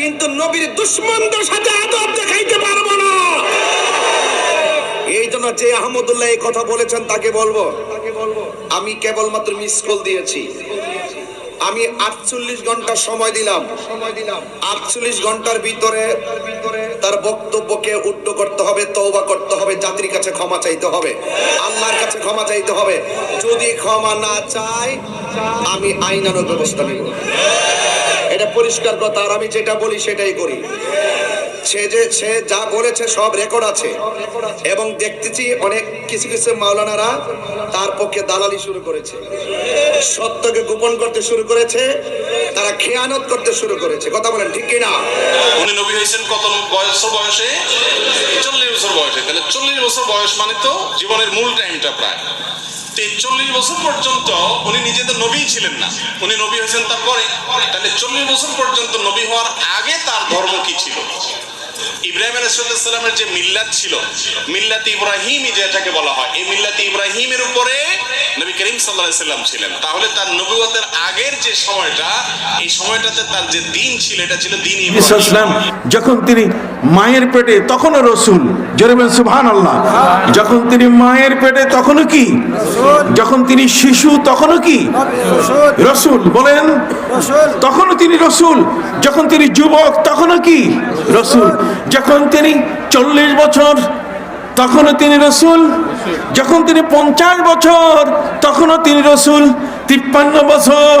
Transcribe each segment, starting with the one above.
কিন্তু নবীর দুশ্মনদের সাথে আদব দেখাইতে পারব না। এই জন্য যে আহমদুল্লাহ এই কথা বলেছেন, তাকে বলব, আমি কেবলমাত্র মিস কল দিয়েছি। আমি আটচল্লিশ ঘণ্টা সময় দিলাম। আটচল্লিশ ঘণ্টার ভিতরে তার বক্তব্যকে উড্ড করতে হবে, তওবা করতে হবে, জাতির কাছে ক্ষমা চাইতে হবে, আল্লাহর কাছে ক্ষমা চাইতে হবে। যদি ক্ষমা না চাই, আমি আইনানুগ ব্যবস্থা নিব। এটা পরিষ্কার কথা, আর আমি যেটা বলি সেটাই করি। সে যে, সে যা বলেছে সব রেকর্ড আছে। এবং দেখতেছি অনেক কিছু কিছু মাওলানারা তার পক্ষে দালালি শুরু করেছে। সত্যকে গোপন করতে শুরু করেছে, তারা খেয়ানত করতে শুরু করেছে। কথা বলেন, ঠিক কিনা? উনি নবী হয়েছেন কত বয়স বয়সে? চল্লিশ বছর বয়সে। তাহলে চল্লিশ বছর বয়স মানে তো জীবনের মূল টাইমটা প্রায়। চল্লিশ বছর পর্যন্ত উনি নিজে তো নবী ছিলেন না। উনি নবী হয়েছেন তারপরে। তাহলে চল্লিশ বছর পর্যন্ত নবী হওয়ার আগে তার ধর্ম কি ছিল? ইব্রাহিম আলাইসাল্লামের যে মিল্লাত ছিল, মিল্লাত ইব্রাহিমই যেটাকে বলা হয়, এই মিল্লাত ইব্রাহিমের উপরে নবী করিম সাল্লাহ সাল্লাম ছিলেন। তাহলে তার নবুয়তের আগের যে সময়টা, এই সময়টাতে তার যে দিন ছিল, এটা ছিল দিন ইব্রাহিম। যখন তিনি মায়ের পেটে তখনও রসুল। জোরে বলেন সুবহান আল্লাহ যখন তিনি মায়ের পেটে তখনও কি? যখন তিনি শিশু, তখনও কি? রসুল। বলেন, তখনও তিনি রসুল। যখন তিনি যুবক, তখনও কি? রসুল। যখন তিনি চল্লিশ বছর, তখনও তিনি রসুল। যখন তিনি পঞ্চাশ বছর, তখনও তিনি রসুল। তিপ্পান্ন বছর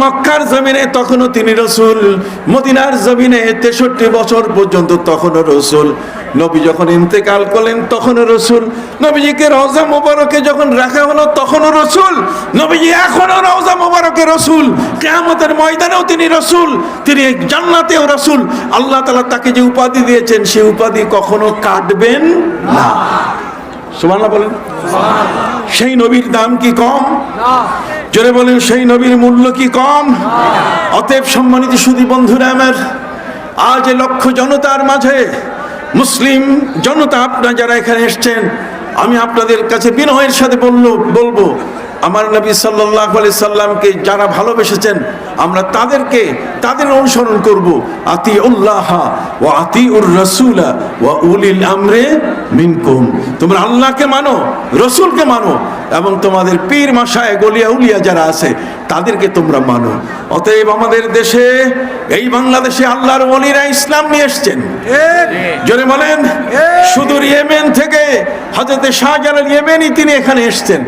মক্কার জমিনে তখনও তিনি রসুল, মদিনার জমিনে তেষট্টি বছর পর্যন্ত তখনও রসুল। নবী যখন ইন্তেকাল করলেন, তখনও রসুল। নবীজিকে রওজা মোবারকে যখন রাখা হলো, তখনও রসুল। নবীজি এখনও রওজা মোবারকে রসুল। কেয়ামতের ময়দানেও তিনি রসুল। তিনি জান্নাতেও রসুল। আল্লাহ তালা তাকে যে উপাধি দিয়েছেন, সেই উপাধি কখনো কাটবেন না। সুমান্লা বলেন। সেই নবীর দাম কি কম? জোরে বলেন, সেই নবীর মূল্য কি কম? অতএব সম্মানিত সুদী বন্ধুরা আমার, আজ লক্ষ জনতার মাঝে মুসলিম জনতা আপনারা যারা এখানে এসছেন, আমি আপনাদের কাছে বিনয়ের সাথে বলল বলব, আমার নবী সাল্লাহ আলি সাল্লামকে যারা ভালোবেসেছেন আমরা তাদেরকে তাদের অনুসরণ করব। আতি উল্লাহ ও আতি উর রসুলা ও উলিল আমরে মিনকুম। তোমরা আল্লাহকে মানো রসুলকে মানো এবং তোমাদের পীর মাসায় গলিয়া উলিয়া যারা আছে তাদেরকে তোমরা মানো। অতএব আমাদের দেশে এই বাংলাদেশে আল্লাহর ওলিরা ইসলাম নিয়ে এসছেন। জোরে বলেন সুদূর ইয়েমেন থেকে হজরতে শাহজালাল ইয়েমেনই তিনি এখানে এসছেন।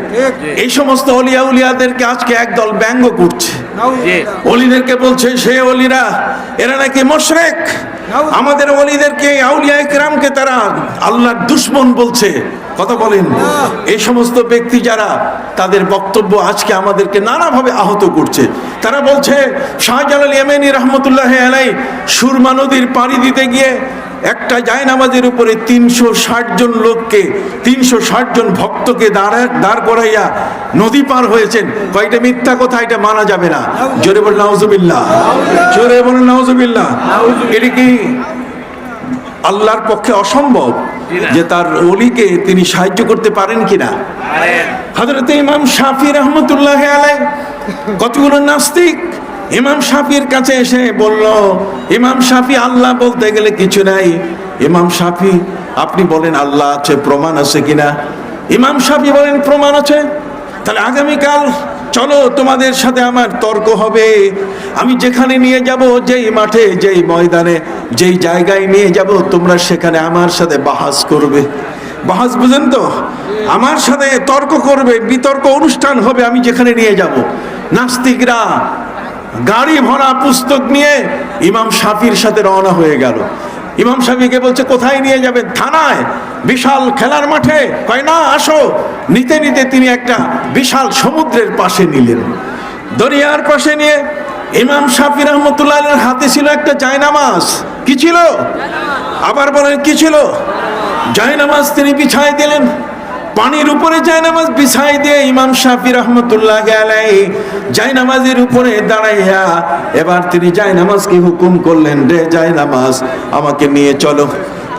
এই সমস্ত অলিয়া উলিয়াদেরকে আজকে একদল ব্যঙ্গ করছে। অলিদেরকে বলছে সে অলিরা এরা নাকি মোশরেক? আমাদের অলিদেরকে আউলিয়া ইকরামকে তারা আল্লাহর দুশ্মন বলছে। কথা বলেন। এই সমস্ত ব্যক্তি যারা তাদের বক্তব্য আজকে আমাদেরকে নানাভাবে আহত করছে। তারা বলছে শাহজালাল ইয়েমেনি রহমতুল্লাহ আলাই সুরমা নদীর পাড়ি দিতে গিয়ে একটা জায়নামাজের উপরে তিনশো ষাট জন লোককে তিনশো ষাট জন ভক্তকে দাঁড়া দাঁড় করাইয়া নদী পার হয়েছেন। কয়েকটা মিথ্যা কথা এটা মানা যাবে না। জোরে বল নাউজুবিল্লাহ। জোরে বল নাউজুবিল্লাহ। এটা কি আল্লাহর পক্ষে অসম্ভব যে তার অলিকে তিনি সাহায্য করতে পারেন কিনা? হজরত ইমাম শাফি রহমতুল্লাহ আলাই কতগুলো নাস্তিক? ইমাম সাফির কাছে এসে বলল, ইমাম সাফি আল্লাহ বলতে গেলে কিছু নাই। ইমাম সাফি আপনি বলেন আল্লাহ আছে, প্রমাণ আছে কিনা? ইমাম সাফি বলেন, প্রমাণ আছে। তাহলে আগামীকাল চলো, তোমাদের সাথে আমার তর্ক হবে। আমি যেখানে নিয়ে যাব, যেই মাঠে, যেই ময়দানে, যেই জায়গায় নিয়ে যাব, তোমরা সেখানে আমার সাথে বাহাস করবে। বাহাস, বুঝেন তো? আমার সাথে তর্ক করবে, বিতর্ক অনুষ্ঠান হবে, আমি যেখানে নিয়ে যাব। নাস্তিকরা গাড়ি ভরা পুস্তক নিয়ে ইমাম শাফির সাথে রওনা হয়ে গেল। ইমাম শাফিকে বলছে, কোথায় নিয়ে যাবে? থানায়। বিশাল খেলার মাঠে। কয়, না, আসো। নিতে নিতে তিনি একটা বিশাল সমুদ্রের পাশে নিলেন। দরিয়ার পাশে নিয়ে ইমাম শাফি রহমতুল্লাহ হাতে ছিল একটা জায়নামাজ। কি ছিল? আবার বলেন, কি ছিল? জায়নামাজ তিনি বিছায় দিলেন। পানির উপরে জায়নামাজ বিছাই দিয়ে ইমাম শাফি রহমতুল্লাহ গেলাই জায়নামাজের উপরে দাঁড়াইয়া, এবার তিনি জায়নামাজকে হুকুম করলেন, রে জায়নামাজ আমাকে নিয়ে চলো।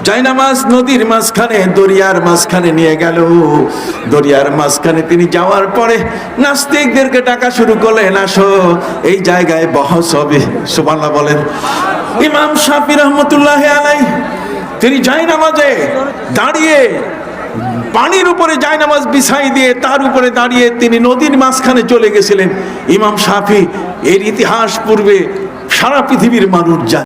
জায়নামাজ নদীর মাঝখানে, দরিয়ার মাঝখানে নিয়ে গেল। দরিয়ার মাঝখানে তিনি যাওয়ার পরে নাস্তিকদেরকে ডাকা শুরু করলেন, আসো, এই জায়গায় বহস হবে। সুবাল্লাহ বলেন। ইমাম শাফি রহমতুল্লাহ আলাই তিনি যাই নামাজে দাঁড়িয়ে পানির উপরে জায়নামাজ বিছাই দিয়ে তার উপরে দাঁড়িয়ে তিনি নদীর মাঝখানে চলে গেছিলেন। ইমাম সাফি এর ইতিহাস পূর্বে সারা পৃথিবীর মানুষ জানে।